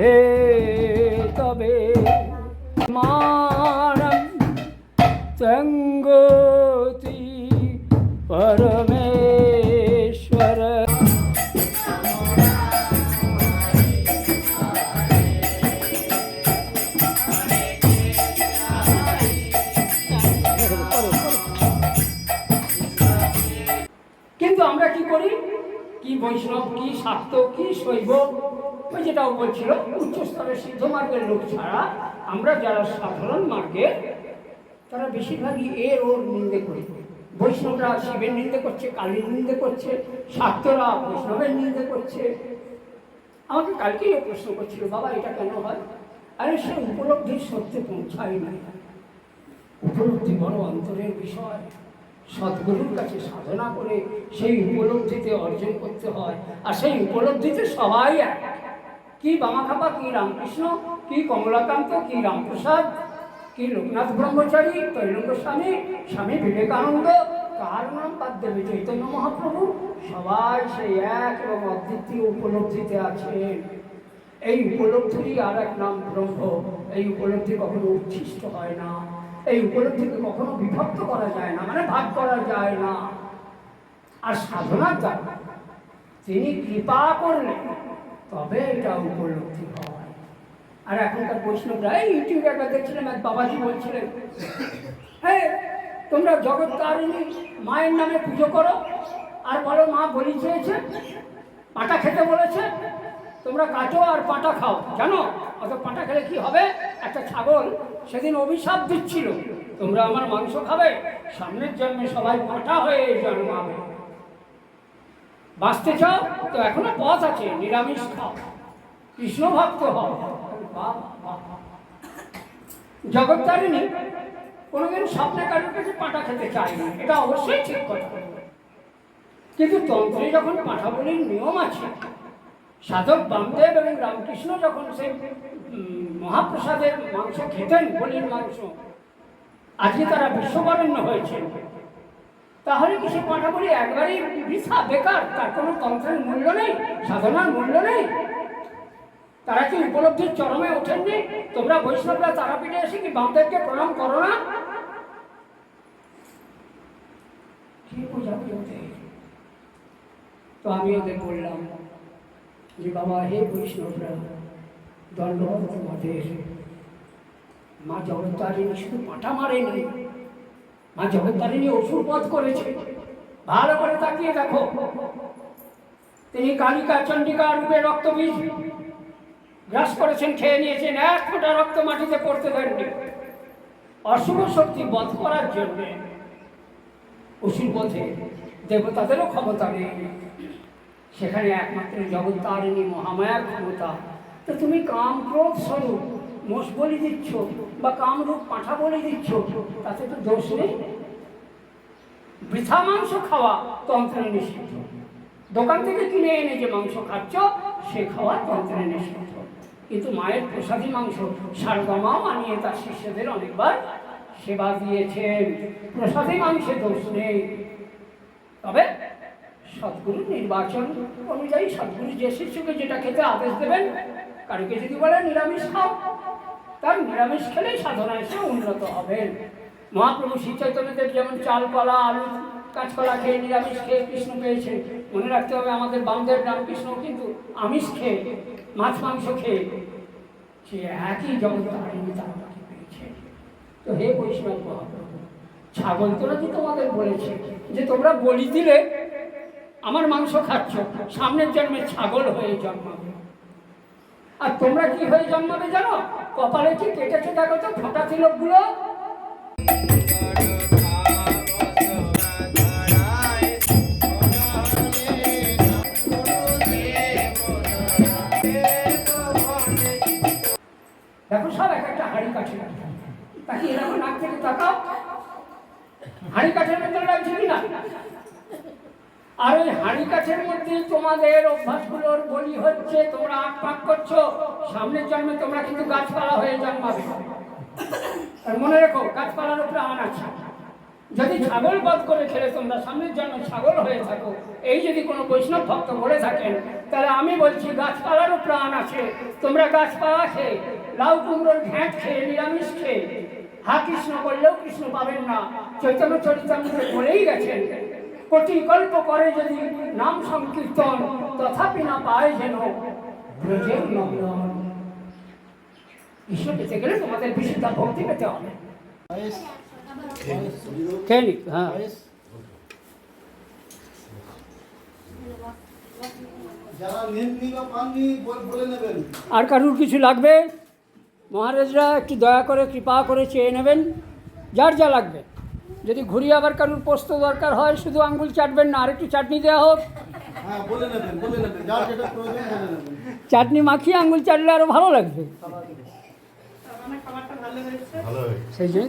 হে তবে মানম চঙ্গতি পরমেশ্বর কি বৈষ্ণব, কি শাক্ত কি শৈব? ওই যেটাও বলছিল উচ্চ স্তরের সিদ্ধ মার্গের লোক ছাড়া আমরা যারা সাধারণ মার্গে, তারা বেশিরভাগই এর ওর নিন্দে করি। বৈষ্ণবরা শিবের নিন্দে করছে, কালীর নিন্দে করছে শাক্তরা বৈষ্ণবের নিন্দে করছে। আমাকে কালকেই ও প্রশ্ন করছিল, বাবা, এটা কেন হয়? আরে, সে উপলব্ধির সত্যে পৌঁছায় না উপলব্ধি বড় অন্তরের বিষয়। সদ্গুরুর কাছে সাধনা করে সেই উপলব্ধিতে অর্জন করতে হয়। আর সেই উপলব্ধিতে সবাই এক। কি বামাখাপা, কি রামকৃষ্ণ, কি কমলাকান্ত, কি রামপ্রসাদ, কি লোকনাথ ব্রহ্মচারী, তৈলঙ্গ স্বামী স্বামী বিবেকানন্দ, কার নাম বাদ দেবে? চৈতন্য মহাপ্রভু সবাই সেই এক এবং অদ্বিতীয় উপলব্ধিতে আছেন। এই উপলব্ধিরই আর এক নাম ব্রহ্ম। এই উপলব্ধি কখনো উচ্ছিষ্ট হয় না। এই উপলব্ধিকে কখনো বিভক্ত করা যায় না মানে ভাগ করা যায় না। আর সাধনার দ্বারা তিনি কৃপা করলেন তবে এটা উপলব্ধি হয়। আর এখনকার বৈষ্ণবরা, এই ইউটিউবে একবার দেখছিলাম, এক বাবাজি বলছিলেন হ্যাঁ তোমরা জগৎ তারিণী মায়ের নামে পুজো করো, আর বলো মা বলি চেয়েছে, পাটা খেতে বলেছে তোমরা কাটো আর পাটা খাও। জানো? অত পাটা খেলে কি হবে? একটা ছাগল সেদিন অভিশাপ দিচ্ছিল। তোমরা আমার মাংস খাবে? সামনের জন্মে সবাই পাটা হয়ে জন্মাবে। বাঁচতে চাও? তো এখনও পথ আছে। নিরামিষ খাও। কৃষ্ণ ভক্ত হও। জগৎতারিণী কোনোদিন স্বপ্নে কারোর কাছে পাটা খেতে চায় না। এটা অবশ্যই ঠিক কথা। কিন্তু তন্ত্রে যখন পাঠাবলির নিয়ম আছে সাধক বামদেব এবং রামকৃষ্ণ যখন সে মহাপ্রসাদের মাংস খেতেন বলির মাংস, আজকে তারা বিশ্ববরণ্য হয়েছে। তাহলে কি সে পাঠাবলি একবারই বৃথা বেকার? তার কোনো তন্ত্রের মূল্য নেই, সাধনার মূল্য নেই। তারা কি উপলব্ধির চরমে ওঠেননি? তোমরা বৈষ্ণবরা তারাপীঠে এসে কি বামদেবকে প্রণাম করো না? তো আমি ওদের বললাম। যে বাবা হে বৈষ্ণবরা দণ্ডবত তোমাদের মা জগত্তারিণী শুধু পাটা মারেনি মা জগত্তারিণী অসুর বধ করেছে। ভালো করে তাকিয়ে দেখো। তিনি কালিকা চণ্ডিকা রূপে রক্তবীজ গ্রাস করেছেন, খেয়ে নিয়েছেন, এক ফোঁটা রক্ত মাটিতে পড়তে দেননি। অশুভ শক্তি বধ করার জন্যে অসুর পথে দেবতাদেরও ক্ষমতা নেই। সেখানে একমাত্র জগৎ তারিণী মহামায়ার ক্ষমতা। তো তুমি কাম ক্রোধ স্বরূপ, মোষ বলি দিচ্ছ বা কামরূপ পাঠা বলি দিচ্ছ, তাতে তো দোষ নেই। বৃথা মাংস খাওয়া তন্ত্রে নিষিদ্ধ। দোকান থেকে কিনে এনে যে মাংস খাচ্ছ, সে খাওয়া তন্ত্রে নিষিদ্ধ। কিন্তু মায়ের প্রসাদী মাংস সারদামাও আনিয়ে তার শিষ্যদের অনেকবার সেবা দিয়েছেন। প্রসাদী মাংসে দোষ নেই। সদ্গুরু নির্বাচন অনুযায়ী সদ্গুরু যে শিষ্যকে যেটা খেতে আদেশ দেবেন, কারোকে যদি বলে নিরামিষ খাও, তার নিরামিষ খেলেই সাধনায় সে উন্নত হবেন মহাপ্রভু শ্রী চৈতন্যদেব যেমন চাল চালকলা আলু, কাঁচকলা খেয়ে নিরামিষ খেয়ে কৃষ্ণ পেয়েছে, মনে রাখতে হবে আমাদের বামদেব রামকৃষ্ণ কিন্তু আমিষ খেয়ে, মাছ, মাংস খেয়ে সে একই জগৎ তার পেয়েছে। তো হে বৈষ্ণব মহাপ্রভু, ছাগল তোরা কি তোমাদের বলেছে যে তোমরা বলি দিলে আমার মাংস খাচ্ছ, সামনের জন্মে ছাগল হয়ে জন্মাবে। আর তোমরা কি হয়ে জন্মাবে জানো? কপালে কি কেটেছে দেখো তো ফোটা তিলকগুলো দেখো সব এক একটা হাড়ি কাঠি তাকে এরকম নাক থেকে তাকাও? হাড়ি কাঠের ভেতরে লাগছে কিনা আর ওই হাঁড়ি কাঠের মধ্যে তোমাদের অভ্যাসগুলোর বলি হচ্ছে, তোমরা আট পাক করছ, সামনের জন্মে তোমরা কিন্তু গাছপালা হয়ে জন্মাবে। মনে রেখো, গাছপালার উপরে আন আছে। যদি ছাগল বধ করে খেলে তোমরা সামনের জন্য ছাগল হয়ে থাকো, এই যদি কোনো বৈষ্ণব ভক্ত বলে থাকেন, তাহলে আমি বলছি গাছপালারও প্রাণ আছে, তোমরা গাছপালা খেয়ে, লাউ কুমড়োর ঘ্যাঁট খেয়ে, নিরামিষ খেয়ে, হা কৃষ্ণ করলেও কৃষ্ণ পাবেন না। চৈতন্য চরিতামৃতে বলেই গেছেন কোটি কল্প করে যদি নাম সংকীর্তন তথাপি না পায় যেন ব্রজের নন্দন ঈশ্বর পেতে গেলে তোমাদের বিশুদ্ধ ভক্তি পেতে হবে। হ্যাঁ। আর কারুর কিছু লাগবে? মহারাজরা একটু দয়া করে কৃপা করে চেয়ে নেবেন। যার যা লাগবে। যদি ঘুরিয়ে আবার কারুর পোস্ত দরকার হয় শুধু আঙ্গুল চাটবেন না আরেকটু চাটনি দেওয়া হোক। হ্যাঁ চাটনি মাখিয়ে আঙ্গুল চাটলে আরও ভালো লাগবে। সেই জন্য